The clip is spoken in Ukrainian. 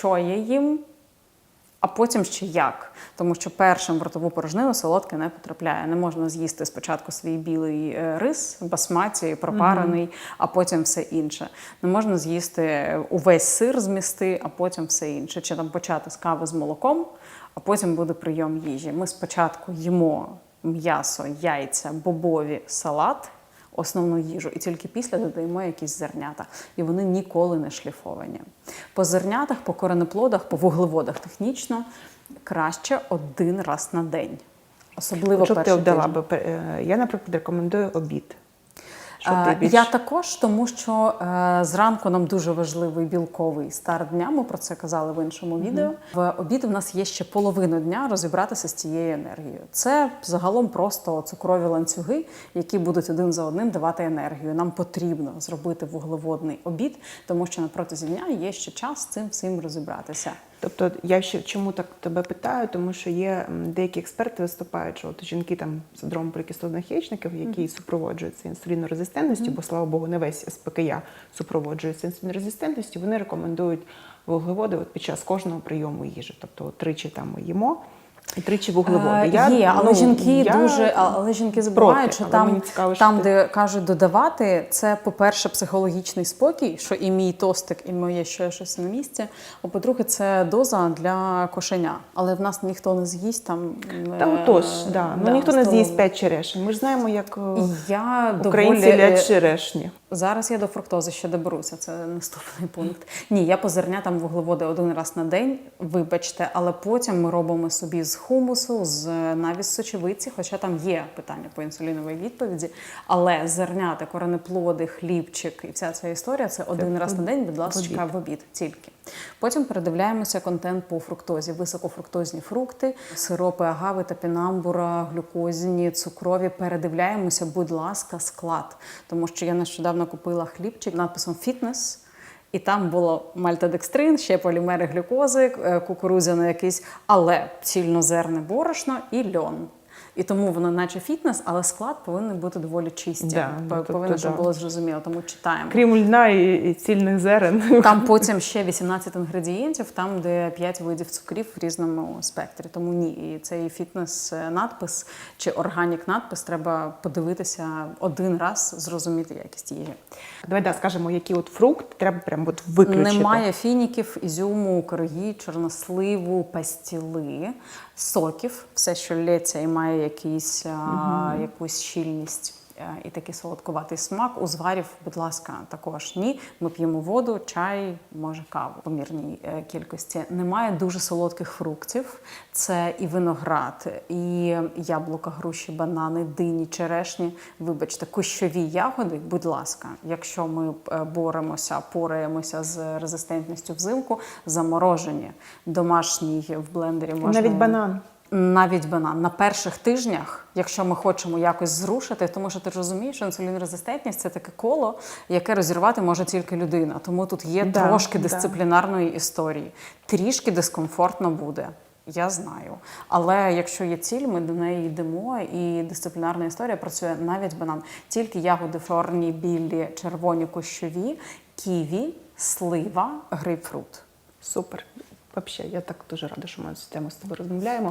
що я їм, а потім ще як. Тому що першим в ротову порожнину солодке не потрапляє. Не можна з'їсти спочатку свій білий е, рис, басматі, пропарений, а потім все інше. Не можна з'їсти увесь сир змісти, а потім все інше. Чи там почати з кави з молоком, а потім буде прийом їжі. Ми спочатку їмо м'ясо, яйця, бобові, салат. Основну їжу, і тільки після додаємо якісь зернята, і вони ніколи не шліфовані. По зернятах, по коренеплодах, по вуглеводах технічно краще один раз на день, особливо Що б ти перший обдала тиждень. би? Е, Я, наприклад, рекомендую обід. Ти більш... Я також, тому що е, зранку нам дуже важливий білковий старт дня. Ми про це казали в іншому відео. В обід у нас є ще половину дня розібратися з цією енергією. Це загалом просто цукрові ланцюги, які будуть один за одним давати енергію. Нам потрібно зробити вуглеводний обід, тому що на протязі дня є ще час з цим всім розібратися. Тобто я ще чому так тебе питаю, тому що є деякі експерти виступають, що от жінки там з синдромом прикислотних яєчників, які супроводжуються інсулінорезистентністю, бо слава Богу, не весь СПКЯ супроводжується інсулінорезистентністю, вони рекомендують вуглеводи от під час кожного прийому їжі. Тобто тричі там ми їмо. І тричі вуглеводи. Е, Є, але ну, жінки я дуже, але жінки забувають, проти, що там, цікаво, що там ти- де кажуть додавати, це, по-перше, психологічний спокій, що і мій тостик, і моє ще щось на місці. А по-друге, це доза для кошеня. Але в нас ніхто не з'їсть там. Та е, отож, да. ну ніхто не з'їсть. 5 черешень. Ми ж знаємо, як е, Я українці доволі... лять черешні. Зараз я до фруктози ще доберуся, це наступний пункт. Ні, я по зернятам вуглеводи один раз на день, вибачте, але потім ми робимо собі з хумусу, з навіть з сочевиці, хоча там є питання по інсуліновій відповіді. Але зернята, коренеплоди, хлібчик і вся ця історія це один раз на день, будь ласка, в обід тільки. Потім передивляємося контент по фруктозі, високофруктозні фрукти, сиропи агави, топінамбура, глюкозні, цукрові. Передивляємося, будь ласка, склад. Тому що я нещодавно купила хлібчик надписом фітнес. І там було мальтодекстрин, ще полімери глюкози, кукурузяно кукурудзяний якийсь, але цільнозерне борошно і льон. І тому воно наче фітнес, але склад повинен бути доволі чистим. Да, ну, тобто, повинно, щоб да. було зрозуміло, тому читаємо. Крім льна і, і цільних зерен. Там потім ще 18 інгредієнтів, там де 5 видів цукрів в різному спектрі. Тому ні, і цей фітнес-надпис чи органік-надпис треба подивитися один раз, зрозуміти якість їжі. Давай да, скажемо, який от фрукт треба прям от виключити. Немає фініків, ізюму, корогі, чорносливу, пастіли, соків, все, що лється і має якийсь, а, якусь щільність. е, І такий солодкуватий смак. У зварів, будь ласка, також ні. Ми п'ємо воду, чай, може каву в помірній е, кількості. Немає дуже солодких фруктів. Це і виноград, і яблука, груші, банани, дині, черешні. Вибачте, кущові ягоди, будь ласка, якщо ми е, боремося, пораємося з резистентністю взимку, заморожені, домашній в блендері можна Навіть банан. Навіть банан на перших тижнях, якщо ми хочемо якось зрушити, тому що ти розумієш, що інсулінрезистентність це таке коло, яке розірвати може тільки людина. Тому тут є Да, трошки да. дисциплінарної історії. Трішки дискомфортно буде. Я знаю. Але якщо є ціль, ми до неї йдемо, і дисциплінарна історія працює навіть банан. Тільки ягоди чорні, білі, червоні, кущові, ківі, слива, грейпфрут. Супер. Взагалі, я так дуже рада, що ми цю тему з тобою розмовляємо.